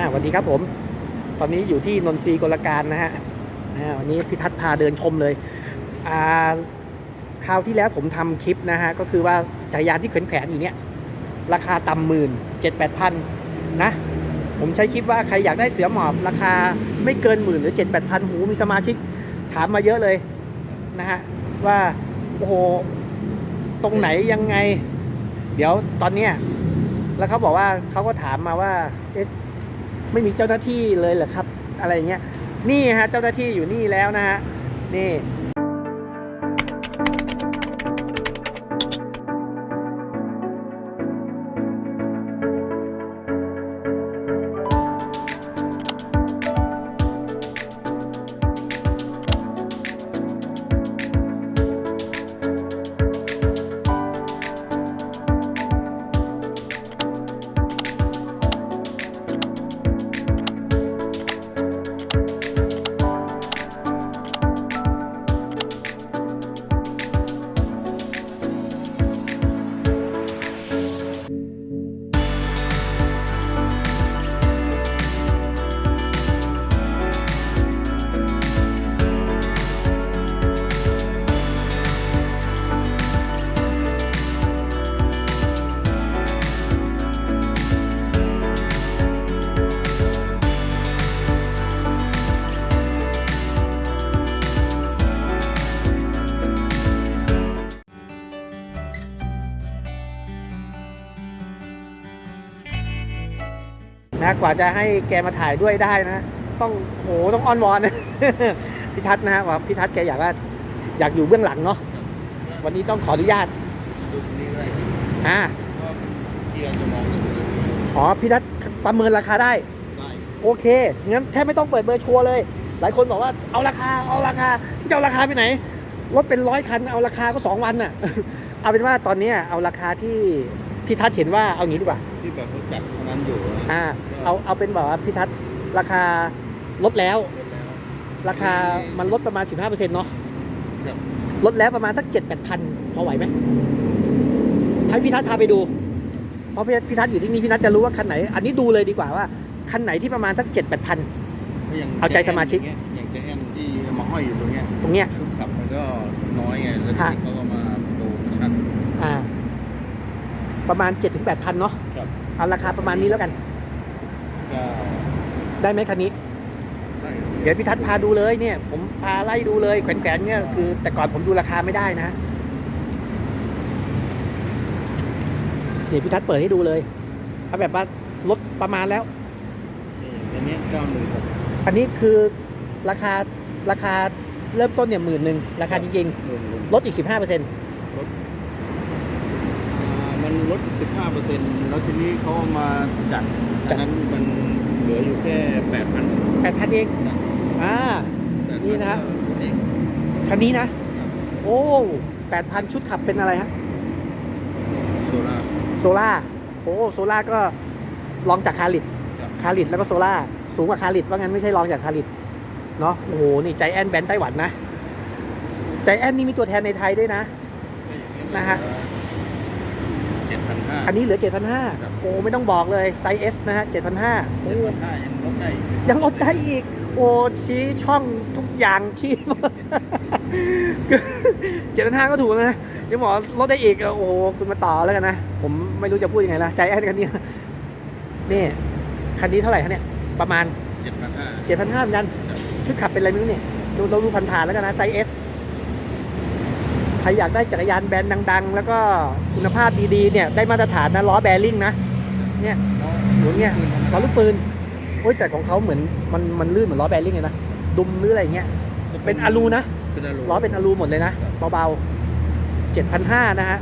อ่าสวัสดีครับผม ตอนนี้อยู่ที่นนทรีกลการนะฮะอ่าวันนี้พิทัศน์พาเดินชมเลยอ่าคราวที่แล้วผมทำคลิปนะฮะก็คือว่าจักรยานที่แขวนๆอยู่เนี่ยราคาต่ำหมื่นเจ็ดแปดพันนะ ผมใช้คลิปว่าใครอยากได้เสือหมอบราคาไม่เกินหมื่นหรือเจ็ดแปดพันหูมีสมาชิกถามมาเยอะเลยนะฮะว่าโอ้โหตรงไหนยังไง เดี๋ยวตอนเนี้ยแล้วเขาบอกว่าเขาก็ถามมาว่าเอ๊ะ ไม่มีเจ้าหน้าที่เลยเหรอครับ อะไรเงี้ย นี่ฮะเจ้าหน้าที่อยู่นี่แล้วนะฮะ นี่ กว่าจะให้แกมาถ่ายด้วยได้นะ ต้องโหต้องอ้อนวอนนะพิทัศน์นะฮะว่าพิทัศน์แกอยากว่าอยากอยู่เบื้องหลังเนาะวันนี้ต้องขออนุญาตดูตรงนี้เลยอ่าก็เกียร์จะมองเห็นอ๋อพิทัศน์ประเมินราคาได้ได้ โอเคงั้นแทบไม่ต้องเปิดเบอร์ชัวร์เลย หลายคนบอกว่าเอาราคาเอาราคาจะเอาราคาไปไหนรถเป็นร้อยคันเอาราคาก็สองวันน่ะ เอาเป็นว่าตอนเนี้ยเอาราคาที่ พี่ทัศน์เห็นว่าเอางี้ดีกว่า ที่แบบเขาจัดตรงนั้นอยู่นะอ่า เอาเอาเป็นแบบว่าพี่ทัศน์ราคาลดแล้วลดแล้ว ราคามันลดประมาณ 15%เนาะครับ ลดแล้วประมาณสัก 7 8 0 0 0พอไหวไหมให้พี่ทัศน์พาไปดู เพราะพี่พี่ทัศน์อยู่ที่นี่พี่ทัศน์จะรู้ว่าคันไหน อันนี้ดูเลยดีกว่าว่า คันไหนที่ประมาณสัก 7 8 0 0 0ก็ย่งเอาใจสมาชิก อย่างเจแอนที่เอามาห้อยอยู่ตรงเนี้ยตรงเนี้ย ชุดขับมันก็น้อยไงแล้วทีฮะนี้เขาก็มาโตมาชัด อ่า ประมาณ 7 8 0 0 0เนาะครับเอาราคาประมาณนี้แล้วกัน ก็ได้ไหมคันนี้ ได้เดี๋ยวพี่ทัศน์พาดูเลยเนี่ย ผมพาไล่ดูเลยแขวนๆเนี่ยคือ แต่ก่อนผมดูราคาไม่ได้นะเดี๋ยวพี่ทัศน์เปิดให้ดูเลยเอาแบบว่าลดประมาณแล้ว นี่อันเนี้เก้าหนึ่งหกอันนี้คือราคาราคาเริ่มต้นเนี่ยหมื่นหนึ่งราคาจริงหมื่นหนึ่งๆลดอีก 15เปอร์เซ็นต์ อ่ามัน ลด 15เปอร์เซ็นต์แล้วทีนี้เขาเอามาจัดจัอัดนนั้นมันเหลืออยู่แค่แปดพันแปดพันเองอ่า นี่นะฮะเองคันนี้นะ โอ้แปดพันชุดขับเป็นอะไรฮะ โซล่า โซล่าโอ้โซล่าก็ลองจากคาริดครับ คาริดแล้วก็โซล่าสูงกว่าคาริดว่างั้นไม่ใช่ลองจากคาริดเนาะโอ้โห นี่ใจแอนแบรนด์ไต้หวันนะ ใจแอนนี่มีตัวแทนในไทยด้วยนะ นะฮะ เจ็ดพันห้าอันนี้เหลือครับ7,500 โอ้ไม่ต้องบอกเลยไซส์ S นะฮะ 7,500เจ็ดพันห้ายังลดได้อีกยังลดได้อีก โอ้ชี้ช่องทุกอย่างชี้หมดเจ็ดพันห้าก็ถูกแล้วนะยังบอกลดได้อีก โอ้โหคุณมาต่อแล้วกันนะ ผมไม่รู้จะพูดยังไงละใจแอนคันนี้นี่คันนี้เท่าไหร่คะเนี่ย ประมาณเจ็ดพันห้าเจ็ดพันห้าเหมือนกันครับชุดขับเป็นอะไรไม่รู้เนี่ยดูเราดูผ่านๆแล้วกันนะไซส์ S ใครอยากได้จักรยานแบรนด์ดัง ๆ แล้วก็คุณภาพดีๆเนี่ยได้มาตรฐานนะล้อแบริ่งนะเนี่ยหมุนเนี่ยล้อลูกปืนโอ้ยแต่ของเขาเหมือนมันมันลื่นเหมือนล้อแบริ่งเลยนะดุมหรืออะไรเงี้ยเป็นอะลูนะเป็นอะลูล้อเป็นอะลูหมดเลยนะเบาๆเจ็ดพันห้านะฮะ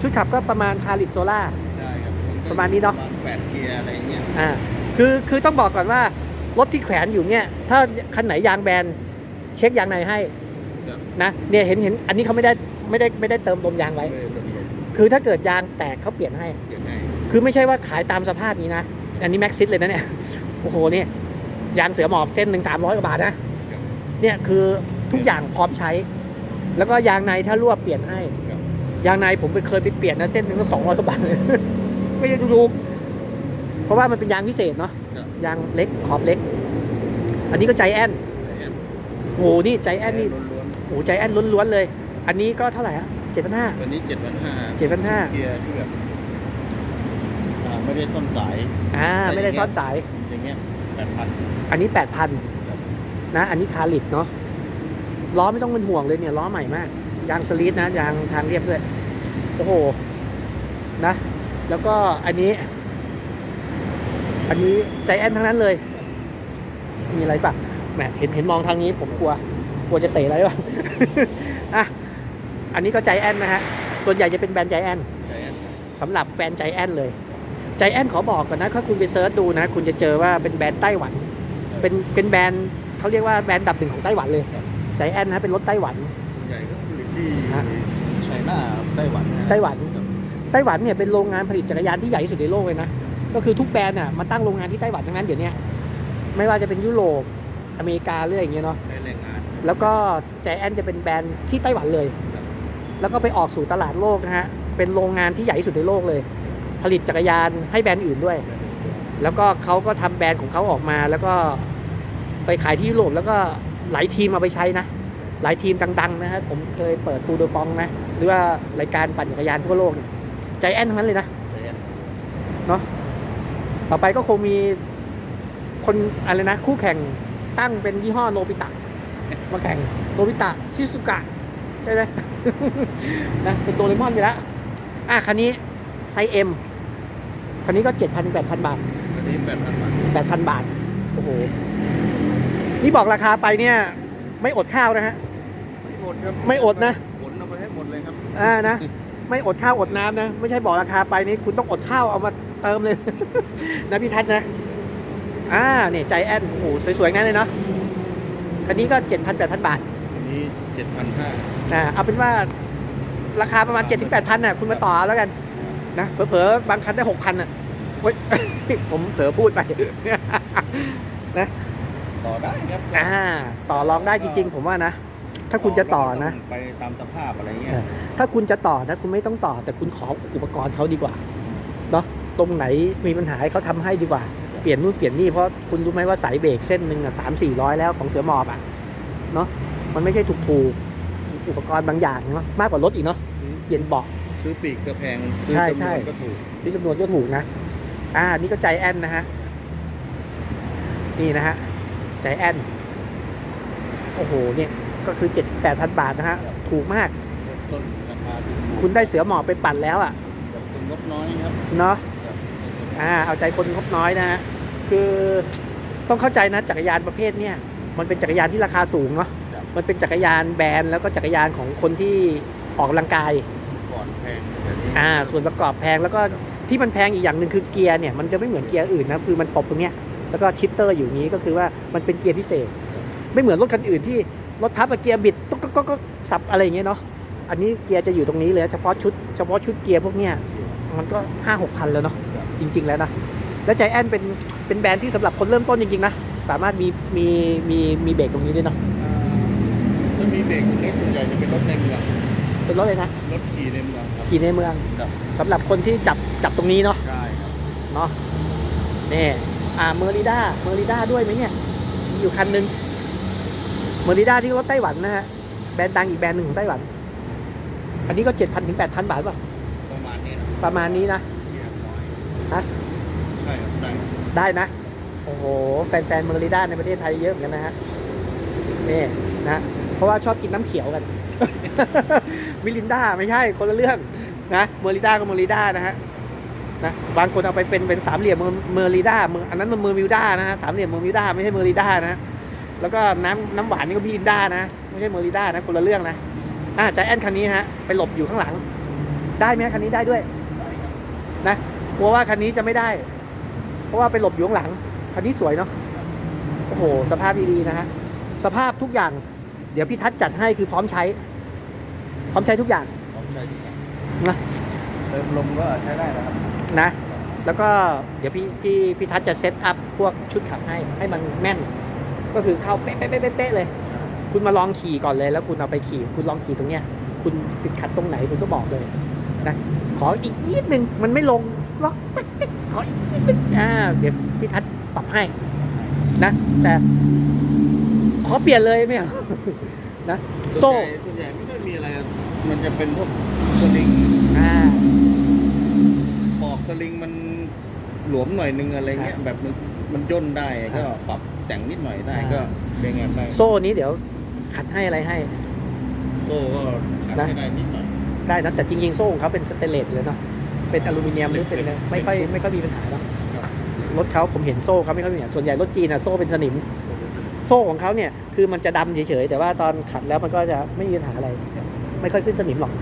ชุดขับก็ประมาณคาริดโซล่าได้ครับก็ประมาณนี้เนอะปรแปดเกียร์อะไรเงี้ยอ่าคือคือต้องบอกก่อนว่ารถที่แขวนอยู่เนี่ย ถ้าคันไหนยางแบนเช็คยางในให้ครับ นะเนี่ยเห็นเห็นอันนี้เขาไม่ได้ไม่ได้ไม่ได้เติมลมยางไว้ไม่ได้ลดลงคือถ้าเกิดยางแตกเขาเปลี่ยนให้เกียร์ได้คือไม่ใช่ว่าขายตามสภาพนี้นะ อันนี้แม็กซิสเลยนะเนี่ย โอ้โหเนี่ยยางเสือหมอบเส้นหนึ่งสามร้อยกว่าบาทนะครับเนี่ยคือทุกอย่างพร้อมใช้ แล้วก็ยางในถ้ารั่วเปลี่ยนให้ครับยางในผมไปเคยไปเปลี่ยนนะเส้นหนึ่งก็สองร้อยกว่าบาทเลยไม่ได้ถูกเพราะว่ามันเป็นยางพิเศษเนาะครับยางเล็กขอบเล็ก อันนี้ก็ใจแอนใจแอนโหนี่ใจแอนนี่ล้วน โหใจแอนล้วนๆเลย อันนี้ก็เท่าไหร่อะเจ็ดพันห้าๆตัวนี้เจ็ดพันห้า7,500เกียร์ที่แบบอ่าไม่ได้ซ่อมสายอ่าไม่ได้ซ้อนสาย อย่างเงี้ยแปดพันอันนี้แปดพันนะ อันนี้คาลิปเนาะล้อไม่ต้องเป็นห่วงเลยเนี่ยล้อใหม่มากยางสลีทนะยางทางเรียบด้วยโอ้โหนะ แล้วก็อันนี้ อันนี้ใจแอนทั้งนั้นเลย มีอะไรปะแหมเห็นเห็นมองทางนี้ผมกลัวก ลัวจะเตะอะไรวะอะอันนี้ก็ใจแอนนะฮะ ส่วนใหญ่จะเป็นแบรนด์ใจแอนใจแอนสำหรับแฟนใจแอนเลยใจแอนขอบอกก่อนนะถ้าคุณไปเซิร์ชดูนะ คุณจะเจอว่าเป็นแบรนด์ไต้หวัน เป็นเป็นแบรนด์เขาเรียกว่าแบรนด์อันดับหนึ่งของไต้หวันเลยใจแอนนะเป็นรถไต้หวันส่วนใหญ่ก็ผลิตที่ฮะไชน่าไต้หวันนะไต้หวันครับไต้หวันเนี่ยเป็นโรงงานผลิตจักรยานที่ใหญ่ที่สุดในโลกเลยนะก็คือทุกแบรนด์อะมาตั้งโรงงานที่ไต้หวันทั้งนั้นเดี๋ยวนี้ไม่ว่าจะเป็นยุโรปอเมริกาหรืออะไรอย่างเงี้ยเนาะได้แรงงาน แล้วก็ใจแอนจะเป็นแบรนด์ที่ไต้หวันเลยครับแล้วก็ไปออกสู่ตลาดโลกนะฮะ เป็นโรงงานที่ใหญ่ที่สุดในโลกเลย ผลิตจักรยานให้แบรนด์อื่นด้วย แล้วก็เขาก็ทำแบรนด์ของเขาออกมา แล้วก็ไปขายที่ยุโรปแล้วก็หลายทีมเอาไปใช้นะ หลายทีมดังๆนะฮะ ผมเคยเปิดตูเดอฟองนะ หรือว่ารายการปั่นจักรยานทั่วโลกเนี่ยใจแอนทั้งนั้นเลยนะใจแอนเนาะต่อไปก็คงมีคนอะไรนะ คู่แข่งตั้งเป็นยี่ห้อโนบิตะ มาแข่งโนบิตะชิซุกะใช่ไหมนะเป็นโดเรมอนไปแล้ว อะคันนี้ไซส์เอ็มคันนี้ก็เจ็ดพันแปดพันบาทอันนี้แปดพันบาทแปดพันบาท โอ้โห นี่บอกราคาไปเนี่ย ไม่อดข้าวนะฮะ ไม่หมดครับไม่อดนะขนเอาไปให้หมดเลยครับอ่านะ ไม่อดข้าวอดน้ำนะ ไม่ใช่บอกราคาไปนี่คุณต้องอดข้าวเอามาเติมเลย นะพี่ทัศน์นะ อ่าเนี่ยใจแอนโอ้โหสวยๆงั้นเลยเนาะ คันนี้ก็เจ็ดพันแปดพันบาทอันนี้เจ็ดพันห้าอ่าเอาเป็นว่าราคาประมาณเจ็ดถึงแปดพันน่ะคุณมาต่อเอาแล้วกันนะเผลอๆบางคันได้หกพันอะเฮ้ย ผมเผลอพูดไปต่อได้ครับอ่าต่อรองได้จริง ๆ ผมว่านะ ถ้าคุณจะต่อนะ ไปตามสภาพอะไรเงี้ยเออถ้าคุณจะต่อนะ คุณไม่ต้องต่อ แต่คุณขออุปกรณ์เขาดีกว่าเนาะตรงไหนมีปัญหาให้เขาทำให้ดีกว่า เปลี่ยนนู่นเปลี่ยนนี่เพราะคุณรู้ไหมว่าสายเบรกเส้นหนึ่งอะสามสี่ร้อยแล้วของเสือหมอบอะเนาะมันไม่ใช่ถูกถูกๆอุปกรณ์บางอย่างเนาะมากกว่ารถอีกเนาะซื้อเปลี่ยนเบาะซื้อปีกก็แพงซื้อใช่จำนวนใช่ก็ถูกที่จำนวนก็ถูกนะ อ่า นี่ก็ใจแอนนะฮะ นี่นะฮะ ใจแอน โอ้โห เนี่ย ก็คือเจ็ดแปดพันบาทนะฮะ ถูกมากเริ่มต้นราคาถูกคุณได้เสือหมอบไปปั่นแล้วอะกับคนงบน้อยครับ เนาะครับอ่า เอาใจคนงบน้อยนะฮะ คือต้องเข้าใจนะจักรยานประเภทเนี่ยมันเป็นจักรยานที่ราคาสูงเนาะครับมันเป็นจักรยานแบรนด์แล้วก็จักรยานของคนที่ออกกำลังกายก่อนแพงเดี๋ยวนี้อ่าส่วนประกอบแพงแล้วก็ที่มันแพงอีกอย่างหนึ่งคือเกียร์เนี่ยมันจะไม่เหมือนเกียร์อื่นนะคือมันตบตรงเนี้ยแล้วก็ชิปเตอร์อยู่นี้ก็คือว่ามันเป็นเกียร์พิเศษ ไม่เหมือนรถคันอื่นที่รถพับอะเกียร์บิดตุ๊กก็ก็สับอะไรอย่างเงี้ยเนาะอันนี้เกียร์จะอยู่ตรงนี้เลยเฉพาะชุดเฉพาะชุดเกียร์พวกเนี้ยมันก็ห้าหกพันแล้วเนาะครับจริง ๆ แล้วนะ แล้วใจแอนเป็นเป็นแบรนด์ที่สำหรับคนเริ่มต้นจริงๆนะ สามารถมีมีมีมีเบรกตรงนี้ด้วยเนาะอ่าถ้ามีเบรกตรงนี้ส่วนใหญ่จะเป็นรถในเมืองเป็นรถเลยนะรถขี่ในเมืองครับขี่ในเมืองครับสำหรับคนที่จับจับตรงนี้เนาะใช่ครับเนาะนี่อ่าเมอริด้าเมอริด้าด้วยไหมเนี่ยมีอยู่คันหนึงเมอริด้าที่รถไต้หวันนะฮะแบรนด์ดังอีกแบรนด์หนึ่งของไต้หวัน อันนี้ก็เจ็ดพันถึงแปดพันบาทป่ะประมาณนี้นะประมาณนี้นะเกียร์น้อยฮะ ใช่ครับได้ได้นะ โอ้โห แฟนๆเมอริด้าในประเทศไทยเยอะเหมือนกันนะฮะนี่นะ เพราะว่าชอบกินน้ำเขียวกัน มิลินดาไม่ใช่คนละเรื่องนะเมอริด้าก็เมอริด้านะฮะนะบางคนเอาไปเป็นเป็นสามเหลี่ยมเมอเมอริด้าเมออันนั้นมันเมอร์มิวด้านะฮะสามเหลี่ยมเมอร์มิวด้าไม่ใช่เมอริด้านะฮะแล้วก็น้ำน้ำหวานนี่ก็มิลินดานะ ไม่ใช่เมอริด้านะคนละเรื่องนะอ่าใจแอนคันนี้ฮะไปหลบอยู่ข้างหลัง ได้ไหมคันนี้ได้ด้วยได้ครับนะกลัวว่าคันนี้จะไม่ได้ เพราะว่าไปหลบอยู่ข้างหลัง คันนี้สวยเนาะ โอ้โห สภาพดีๆนะฮะ สภาพทุกอย่าง เดี๋ยวพี่ทัศน์จัดให้คือพร้อมใช้ พร้อมใช้ทุกอย่างพร้อมใช้ทุกอย่างนะเติมลมก็ใช้ได้แล้วครับนะ แล้วก็เดี๋ยวพี่พี่พี่ทัศน์จะเซตอัพพวกชุดขับให้ให้มันแม่น ก็คือเข้าเป๊ะเป๊ะเป๊ะเป๊ะเป๊ะเลย คุณมาลองขี่ก่อนเลย แล้วคุณเอาไปขี่ คุณลองขี่ตรงเนี้ย คุณติดขัดตรงไหนคุณก็บอกเลยนะ ขออีกนิดนึงมันไม่ลงล็อกเป๊ะเป๊ะ ขออีกนิดนึงอ่าเดี๋ยวพี่ทัศน์ปรับให้นะ แต่ ขอเปลี่ยนเลยไม่เอานะโซ่ส่วนใหญ่ส่วนใหญ่ไม่ค่อยมีอะไร มันจะเป็นพวกสลิงอ่าปอกสลิงมันหลวมหน่อยนึงอะไรเงี้ยแบบมันมันย่นได้ก็ปรับแต่งนิดหน่อยได้อ่าก็เป็นไงไปโซ่นี้เดี๋ยวขัดให้อะไรให้ โซ่ก็ขัดนะให้ได้นิดหน่อยได้นะแต่จริงๆ โซ่ของเขาเป็นสเตนเลสเลยเนาะ เป็นอลูมิเนียมหรือเป็นอะไรไม่ค่อยไม่ค่อยมีปัญหาเนาะครับรถเขาผมเห็นโซ่เขาไม่ค่อยมีปัญหาส่วนใหญ่รถจีนอะโซ่เป็นสนิม โซ่ของเขาเนี่ยคือมันจะดำเฉยๆแต่ว่าตอนขัดแล้วมันก็จะไม่มีปัญหาอะไร ไม่ค่อยขึ้นสนิมหรอก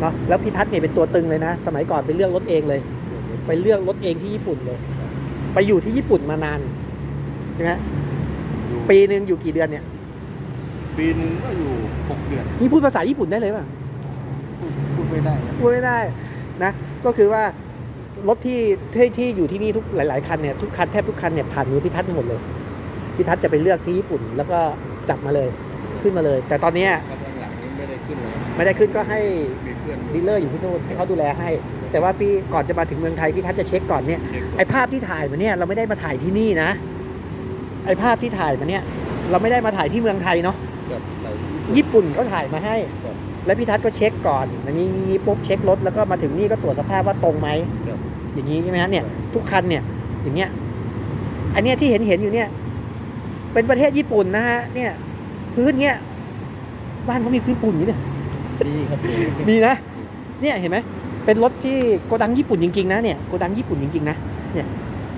เนาะแล้วพี่ทัศน์เนี่ยเป็นตัวตึงเลยนะ สมัยก่อนไปเลือกรถเองเลย ไปเลือกรถเองที่ญี่ปุ่นเลย ไปอยู่ที่ญี่ปุ่นมานานใช่ไหมอยู่ปีหนึ่งอยู่กี่เดือนเนี่ยปีหนึงก็อยู่หกเดือนนี่พูดภาษาญี่ปุ่นได้เลยป่ะพูดพูดไม่ได้ครับพูดไม่ได้นะ ก็คือว่ารถที่ที่ที่อยู่ที่นี่ทุกหลาย ๆ คันเนี่ยทุกคันแทบทุกคันเนี่ยผ่านมือพิทัศน์ทั้งหมดเลยพิทัศน์จะไปเลือกที่ญี่ปุ่น แล้วก็จับมาเลยขึ้นมาเลย แต่ตอนเนี้ยครับหลังๆนี้ไม่ได้ขึ้นเลยไม่ได้ขึ้นก็ให้มีเพื่อนดีลเลอร์อยู่ที่นู่นให้เขาดูแลให้ แต่ว่าพี่ก่อนจะมาถึงเมืองไทยพี่ทัศน์จะเช็คก่อนเนี่ยเด็กไอภาพที่ถ่ายมาเนี่ยเราไม่ได้มาถ่ายที่นี่นะ ไอภาพที่ถ่ายมาเนี่ยเราไม่ได้มาถ่ายที่เมืองไทยเนาะแบบไหนญี่ปุ่นเขาถ่ายมาให้ครับ แล้วพี่ทัศน์ก็เช็คก่อนอันนี้นี้ปุ๊บเช็ครถแล้วก็มาถึงนี่ก็ตรวจสภาพว่าตรงไหมครับอย่างนี้ใช่ไหมฮะเนี่ยทุกคันเนี่ยอย่างเงี้ยอันเนี้ยที่เห็นเห็นอยู่เนี่ย เป็นประเทศญี่ปุ่นนะฮะเนี่ยพื้นเนี้ยบ้านเขามีพื้นปูนอย่างนี้เนี่ยดีครับดีมีนะ เนี่ยเห็นไหมเป็นรถที่โกดังญี่ปุ่นจริงๆนะเนี่ยโกดังญี่ปุ่นจริงๆนะเนี่ย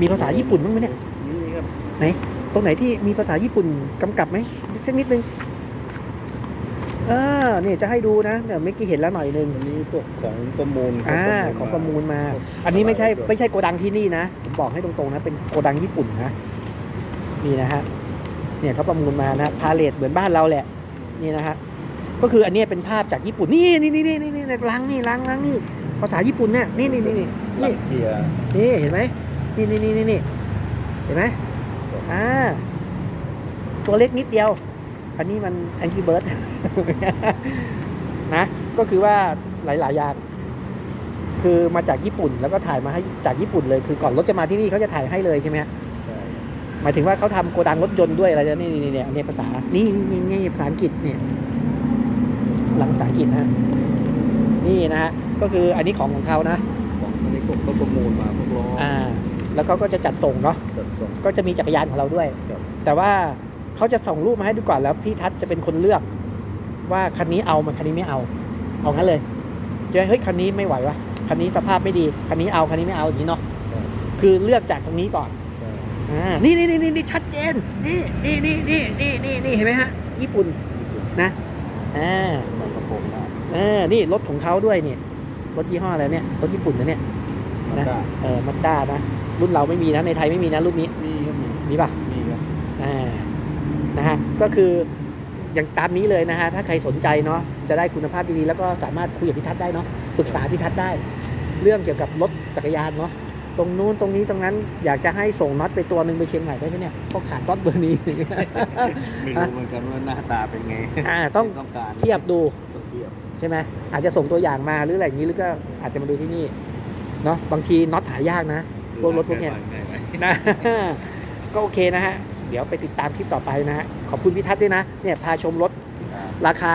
มีภาษาญี่ปุ่นบ้างไหมเนี่ยนี่ครับไหนตรงไหนที่มีภาษาญี่ปุ่นกำกับไหมสักนิดนึงเออเนี่ยจะให้ดูนะเดี๋ยวเมื่อกี้เห็นแล้วหน่อยนึงอันนี้พวกของประมูลอ่าของประมูลมา อันนี้ไม่ใช่ไม่ใช่โกดังที่นี่นะผมบอกให้ตรงๆนะ เป็นโกดังญี่ปุ่นนะนี่นะฮะเนี่ยเขาประมูลมานะพาเลทเหมือนบ้านเราแหละ นี่นะฮะก็คืออันเนี้ยเป็นภาพจากญี่ปุ่นนี่นี่นี่นี่นี่นี่ล้างนี่ล้างล้างนี่ภาษาญี่ปุ่นเนี่ยนี่นี่นี่นี่หลันี่งเกียร์นี่เห็นไหมนี่นี่นี่นี่นี่เห็นไหมอ่าตัวเล็กนิดเดียว อันนี้มันแองกี้เบิร์ดนะ ก็คือว่าหลายๆอย่างคือมาจากญี่ปุ่นแล้วก็ถ่ายมาให้จากญี่ปุ่นเลย คือก่อนรถจะมาที่นี่เขาจะถ่ายให้เลยใช่ไหมฮะใช่หมายถึงว่าเขาทำโกดังรถยนต์ด้วยอะไรเนี่ยนี่นี่นี่อันนี้ภาษา นี่นี่นี่ภาษาอังกฤษเนี่ย หลังภาษาอังกฤษนะฮะนี่นะฮะก็คืออันนี้ของของเขานะของอันนี้พวกเขาประมูลมาพวกล้ออ่า แล้วเขาก็จะจัดส่งเนาะจัดส่งก็จะมีจักรยานของเราด้วยครับแต่ว่า เขาจะส่งรูปมาให้ดูก่อนแล้วพี่ทัศน์จะเป็นคนเลือก ว่าคันนี้เอามันคันนี้ไม่เอา เอางั้นเลยจะเฮ้ยคันนี้ไม่ไหววะคันนี้สภาพไม่ดีคันนี้เอาคันนี้ไม่เอาอย่างนี้เนาะใช่คือเลือกจากตรงนี้ก่อนใช่อ่านี่นี่นี่นี่นี่ชัดเจนนี่นี่นี่นี่นี่นี่นี่เห็นไหมฮะ ญี่ปุ่นญี่ปุ่นนะอ่าฝากระโปรงหน้าเออนี่รถของเขาด้วยเนี่ยรถยี่ห้ออะไรเนี่ยรถญี่ปุ่นนะเนี่ยมานะด้าเออมัดด้านะรุ่นเราไม่มีนะในไทยไม่มีนะรุ่นนี้มีครับมีมีป่ะมีครับอ่า นะฮะก็คืออย่างตามนี้เลยนะฮะถ้าใครสนใจเนาะจะได้คุณภาพดีๆแล้วก็สามารถคุยกับพิทัศน์ได้เนาะปรึกษาพิทัศน์ได้ เรื่องเกี่ยวกับรถจักรยานเนาะตรงนู้นตรงนี้ตรงนั้นอยากจะให้ส่งน็อตไปตัวหนึ่งไปเชียงใหม่ได้ไหมเนี่ยเพราะขาดน็อตเบอร์นี้ไม่รู้เหมือนกันว่าหน้าตาเป็นไงอ่าต้องต้องการเทียบดูต้องเทียบใช่ไหมอาจจะส่งตัวอย่างมาหรืออะไรอย่างนี้หรือก็อาจจะมาดูที่นี่เนาะบางทีน็อตหายากนะพวกรถพวกเนี้ยได้ไหมนะก็โอเคนะฮะเดี๋ยวไปติดตามคลิปต่อไปนะฮะขอบคุณพิทัศน์ด้วยนะเนี่ยพาชมรถราคา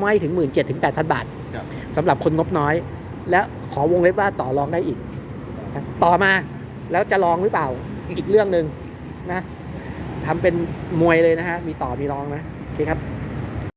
ไม่ถึง 1 7ื่นถึงแปดพันบาทครับสำหรับคนงบน้อย และขอวงเล็บว่าต่อรองได้อีกนะต่อมาแล้วจะลองหรือเปล่าอีกเรื่องหนึ่งนะทำเป็นมวยเลยนะฮะมีต่อมีรองนะโอเคครับ